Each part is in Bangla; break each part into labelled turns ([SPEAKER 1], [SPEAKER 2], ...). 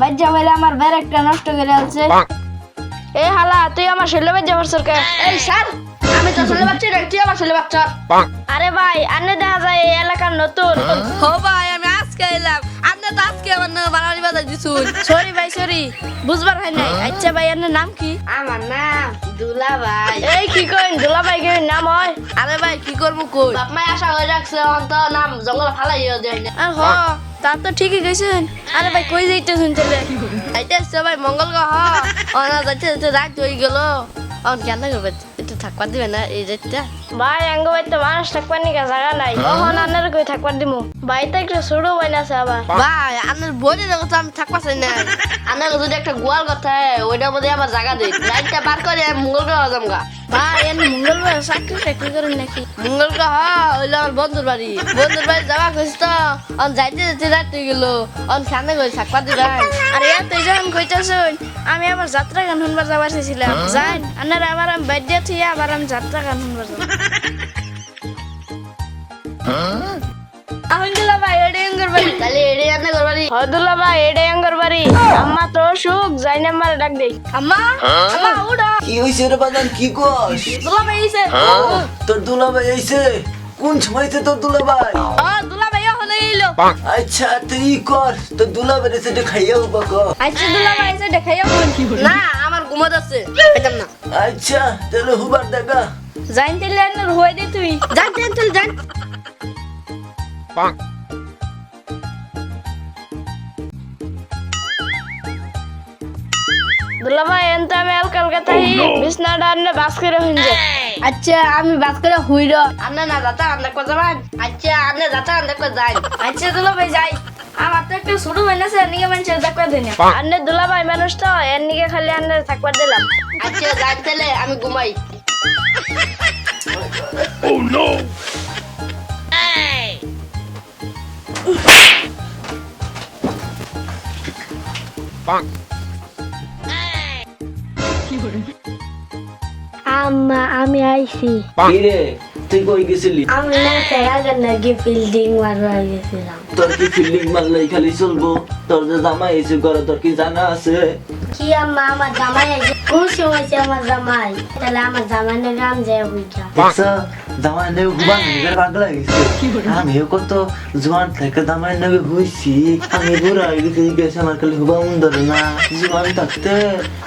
[SPEAKER 1] বাজ্যা বলে আমার ব্যারেকটা নষ্ট করে আছে এ হালা তুই আমার শৈল বাজ্যা পারছর কে? এই স্যার আমি তো শৈল বাচ্চা তুই আমার শৈল বাচ্চা। আরে ভাই আনে দেখা যায় এই এলাকার নতুন।
[SPEAKER 2] হো ভাই বাড়াবাড়ি
[SPEAKER 1] সরি ভাই সরি। বুঝবার হয় নাই। আচ্ছা ভাই আপনার নাম কি?
[SPEAKER 2] আমার নাম দুলা ভাই
[SPEAKER 1] এই কি কইন? দুলা ভাই কি নাম হয়?
[SPEAKER 2] আরে ভাই কি করব কই?
[SPEAKER 1] বাপ মাই আশা হয়ে রাখছে অন্ত নাম জঙ্গল ফালাই যায় না। আর হ তা তো ঠিকই কইছেন। আরে ভাই কই যাইতেছেন চলে
[SPEAKER 2] আইতে সবাই মঙ্গল গ্রহ অনা যাচ্ছে যাচ্ছে রাত হয়ে গেল। অন কেন করবে একটু থাকবা দিবে না এই রাতটা?
[SPEAKER 1] ভাই আঙ্গ ভাই তো মানুষ থাকবার নিকা জায়গা নাই। ওহন আন্নার কই থাকবার দিমু। ভাই তো একটু ছোট ভাই আছে আবার।
[SPEAKER 2] ভাই আপনার বইলে দেখো তো আমি থাকবা চাই না
[SPEAKER 1] আন্নার যদি একটা গোয়াল কথা ওইটার মধ্যে আমার জায়গা দেই লাইটটা বার করে মঙ্গল গ্রহ যামগা। ভাই এন মঙ্গলবার চাকরি টাকরি করেন নাকি?
[SPEAKER 2] মঙ্গল গ্রহ হইল আমার বন্ধুর বাড়ি বন্ধুর বাড়ি যাওয়া কইস তো। অন যাইতে যাইতে রাত হয়ে গেল। অন খানে কই থাকবা দিবে।
[SPEAKER 1] আরে ইয়ার তুই যখন কইতাছুন আমি আবার যাত্রা গান শুনবার যাবার চাইছিলাম। যাই আন্নার আবার আমি বাদ্যা থিয়ে আবার আমি যাত্রা গান শুনবার যাব আহমদুল্লাহ ভাই এডে আঙ্গর
[SPEAKER 2] তাহলে এড়ে আনে করবারি
[SPEAKER 1] হদুল্লাহ ভাই এডে আঙ্গর আম্মা তো সুখ যাই নাম্বার ডাক দেই আম্মা আম্মা উড়া
[SPEAKER 3] কি রে কস
[SPEAKER 1] দুলা ভাই আইছে
[SPEAKER 3] তোর দুলাভাই আইছে কোন সময়তে তোর দুলাভাই
[SPEAKER 1] ও দুলা ভাই ওখানে এলো
[SPEAKER 3] আচ্ছা তুই কর তোর দুলাভাই এসে একটু খাইয়া হবা ক
[SPEAKER 1] আচ্ছা দুলা ভাই আইছে দেখাইও
[SPEAKER 2] না ঘুমত আছে। পেতাম না।
[SPEAKER 3] আচ্ছা তাহলে হুবার দেখা।
[SPEAKER 1] যাইন তেলে আন্নার হই দে তুই।
[SPEAKER 2] যান যান চল যান
[SPEAKER 1] দুলা ভাই এনতে আমি আলকাল কথাই বিছনাটা আন্নে বাস করে হইছে আচ্ছা আমি বাস করে হুইর।
[SPEAKER 2] আন্না না যাতা আন্না কো যাবান। আচ্ছা আন্না যাতা আন্না কো যাই
[SPEAKER 1] আচ্ছা দুলা ভাই যাই। একটু শুরু হয় না স্যার নিকে মানুষের দেখবার দিন আন্নে দুলা ভাই মানুষ তো এর নিকে খালি আন্নে থাকবার দিলাম।
[SPEAKER 2] আচ্ছা যাই তাহলে আমি ঘুমাই।
[SPEAKER 1] আম্মা আমি আইছি।
[SPEAKER 3] কি রে? তুই কই গেছিলি
[SPEAKER 1] আমি না নাকি ফিল্ডিং মারবার গেছিলাম
[SPEAKER 3] তোর কি ফিল্ডিং মারলেই খালি চলবো তোর যে জামাই এসে করে তোর কি জানা আছে
[SPEAKER 1] কি আম্মা আমার জামাই আছে কোন সময় আমার জামাই তাহলে আমার জামাই নাম যায় বুঝা
[SPEAKER 3] জামাই নেবে হুবার নিজের পাগলা গেছে আমিও কত জোয়ান থেকে জামাই নেবে হইছি আমি বুড়া হয়ে গেছি গেছে আমার খালি হুবা মন ধরে না জোয়ান থাকতে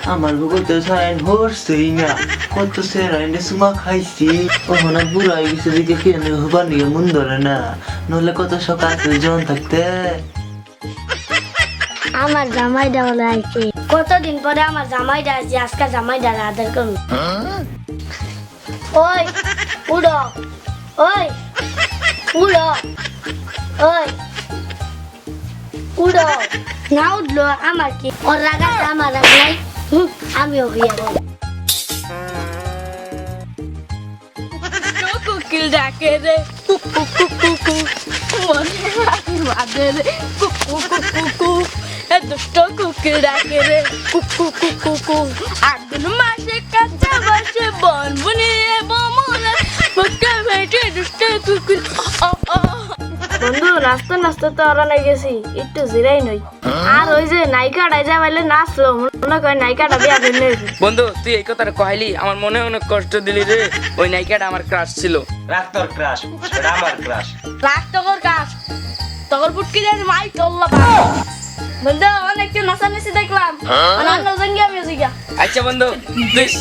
[SPEAKER 3] আমার ভুগতে সাইন হরছেই না কত সেরাইনে সুমা খাইছি ওখানে আর বুড়া হয়ে গেছে দিকে কে নেবে হুবার নিয়ে মন ধরে না নলে কত সকাল জোয়ান থাকতে
[SPEAKER 1] আমার জামাই বলে আইছে কতদিন পরে আমার জামাই আছে আজকে জামাইটা আদর করুন ওই উড়ো ওই উড়ো ওই উড়ো না উঠল আমার কি ওর রাগ আছে আমার রাগ নাই হুম, আমিও হইয়া বল
[SPEAKER 2] কুকিল ডাকে রে কুকু কুকু কু মনে রাখি বাদে রে কুকু কুকু কু এ দুষ্ট কুকিল ডাকে রে কুকু কুকু কু। আগুন মাসে কাঁচা বসে বন বুনিয়ে বমনে। বুকে ভেটে দুষ্ট কুকিল ও ও
[SPEAKER 1] বন্ধু নাচতে নাচতে তো ওরা নাই গেছি একটু জিরাই নই। আর ওই যে নায়িকাটা যা বলে নাচলো মনে করে নায়িকাটা বিয়া
[SPEAKER 4] বন্ধু তুই এই কথাটা কইলি আমার মনে অনেক কষ্ট দিলি রে। ওই নায়িকাটা আমার ক্রাশ ছিল।
[SPEAKER 5] রাখ তোর ক্রাশ এটা আমার ক্রাশ
[SPEAKER 2] রাগ তকর কাজ তকর পুটকি যায় মাই চললা
[SPEAKER 1] বন্ধু অনেক নাচানাচি দেখলাম। অন্য জঙ্গি আমি জিগা
[SPEAKER 4] আচ্ছা বন্ধু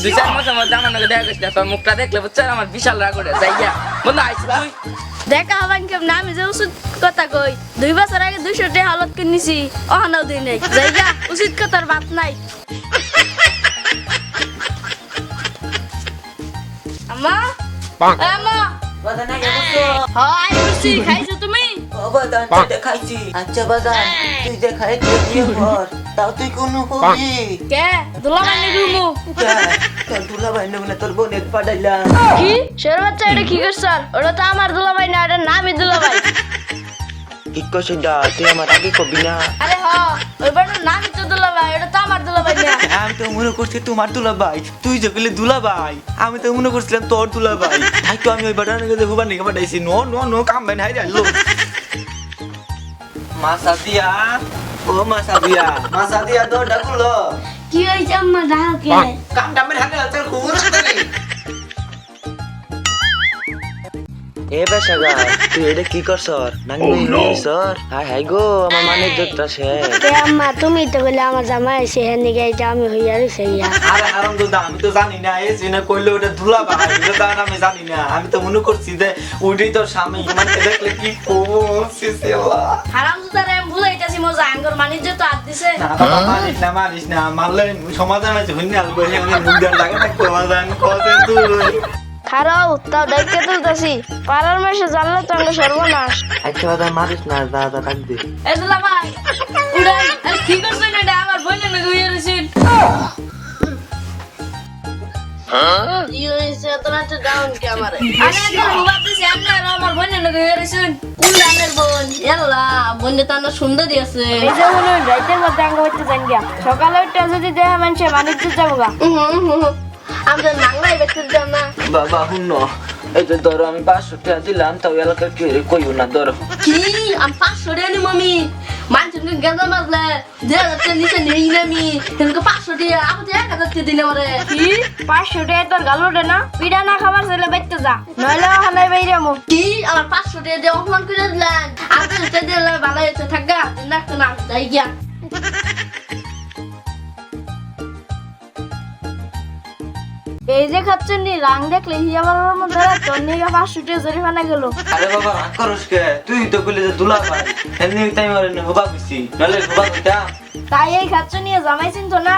[SPEAKER 4] দুই চার মাসের মধ্যে আমার নাকি দেখা করিস না তোর মুখটা দেখলে বুঝছ আমার বিশাল রাগ ওঠে যাই গিয়া। বন্ধু আইসি তুই।
[SPEAKER 1] দেখা হবান কেমন? আমি যে উচিত কথা কই দুই বছর আগে দুইশো টাকা হালত কিনেছি অহানাও দিই নাই। উচিত কথার বাত নাই। হয় খুশি খাইছো তুমি?
[SPEAKER 3] ও বাজান তুই খাইছি আচ্ছা বাজান তুই যে খাইছি বিয়ে কর তাও তুই কোন হবি?
[SPEAKER 1] কে?
[SPEAKER 3] তোর নেবে তোর বোনের পাঠাইলাম
[SPEAKER 1] কি? শের বাচ্চা এটা কি ওটা তো আমার না এটা নামই
[SPEAKER 3] কি দা তুই আমার আগে কবি না।
[SPEAKER 1] আরে হ ওই বাড়ির নামই তো তো আমার না
[SPEAKER 3] আমি তো মনে করছি তোমার দুলাভাই তুই যে গেলে দুলাভাই আমি তো মনে করছিলাম তোর দুলাভাই তাই তো আমি ওই বাটার গেলে হুবার নিকে পাঠাইছি। নো নো নো কাম বাই নাই যাইলো মা সাদিয়া ও মা সাদিয়া মা সাদিয়া তো ডাকুলো
[SPEAKER 1] কি হয়েছে আম্মা ডাকে
[SPEAKER 3] কাম ডামের হাতে এ বেশাগা তুই এটা কি করছর? নাঙ্গি হইছর হাই হাই গো আমার মানে
[SPEAKER 1] কে আম্মা তুমি তো বলে আমার জামাই এসে হ্যাঁ নিগে এটা আমি হইয়া রইছে ইয়া
[SPEAKER 3] আরে হারাম দুধা আমি তো জানি না সিনে কইলে ওটা ধুলা ভাই এটা তো আমি জানি না। আমি তো মনে করছি যে ওইটাই তোর স্বামী মানে দেখলে কি করছিস
[SPEAKER 1] হারাম সুতারে আমি বুঝাইতাছি মজা আঙ্গর মানিজ্য তো হাত দিছে।
[SPEAKER 3] না বাবা মারিস না মারিস না মারলে সমাধান আছে হইনি আলবো আমাদের মুখ লাগে না সমাধান কসে তুই
[SPEAKER 1] খারাও তাও ডাইকে তুলতাছি। পাড়ার মাসে জানলে তো আমরা সর্বনাশ।
[SPEAKER 3] আচ্ছা কথা মারিস না দাদা ডাক দে।
[SPEAKER 2] এ দুলা ভাই উড়ান আরে কি করছেন এটা? আমার বোন না গইয়া রইছেন
[SPEAKER 1] কি হয়েছে? তোরা তো ডাউন কে আমারে?
[SPEAKER 2] আরে তো ভাবতেছি আপনি আর আমার বোন না গইয়া রইছেন উড়ানের বোন? এলা বোন তো না সুন্দরী আছে
[SPEAKER 1] এই যে রাইতের মধ্যে আঙ্গ হইতে যান গিয়া। সকালে উঠে যদি দেহ মানুষে যাব গা আমি তো নাংলাই বেচতে যাব না।
[SPEAKER 3] বাবা হুন এই যে ধরো আমি পাঁচশো টাকা দিলাম তাও এলাকার কেউ কইও না ধরো।
[SPEAKER 2] কি? আমি পাঁচশো টাকা নি মামি। মানুষকে গেঁদা মারলে দেড় হাজার টাকা নিচে নেই না আমি তোমাকে পাঁচশো টাকা আপনি এক হাজার টাকা দিলে আমারে।
[SPEAKER 1] কি? পাঁচশো টাকা তোর গাল না? পিঠা না খাবার ছেলে বেচতে যা নইলে ওখানে বাইরে মো।
[SPEAKER 2] কি? আমার পাঁচশো টাকা দিয়ে অপমান করে দিলেন। আপনি যেটা দিলে ভালো হয়েছে থাকা না না যাই গিয়া।
[SPEAKER 1] এই যে খাচ্ছেন নি রাং দেখলে হিয়া বাবার মধ্যে গা নিয়ে শুটে জরি ফানা গেল।
[SPEAKER 3] আরে বাবা রাগ করস কে? তুই তো কইলে যে দুলা ভাই। এমনি তাই না হবা কিছি নালে হবা কইতা।
[SPEAKER 1] তাই এই খাচ্ছেন নি জামাই চিনতো না।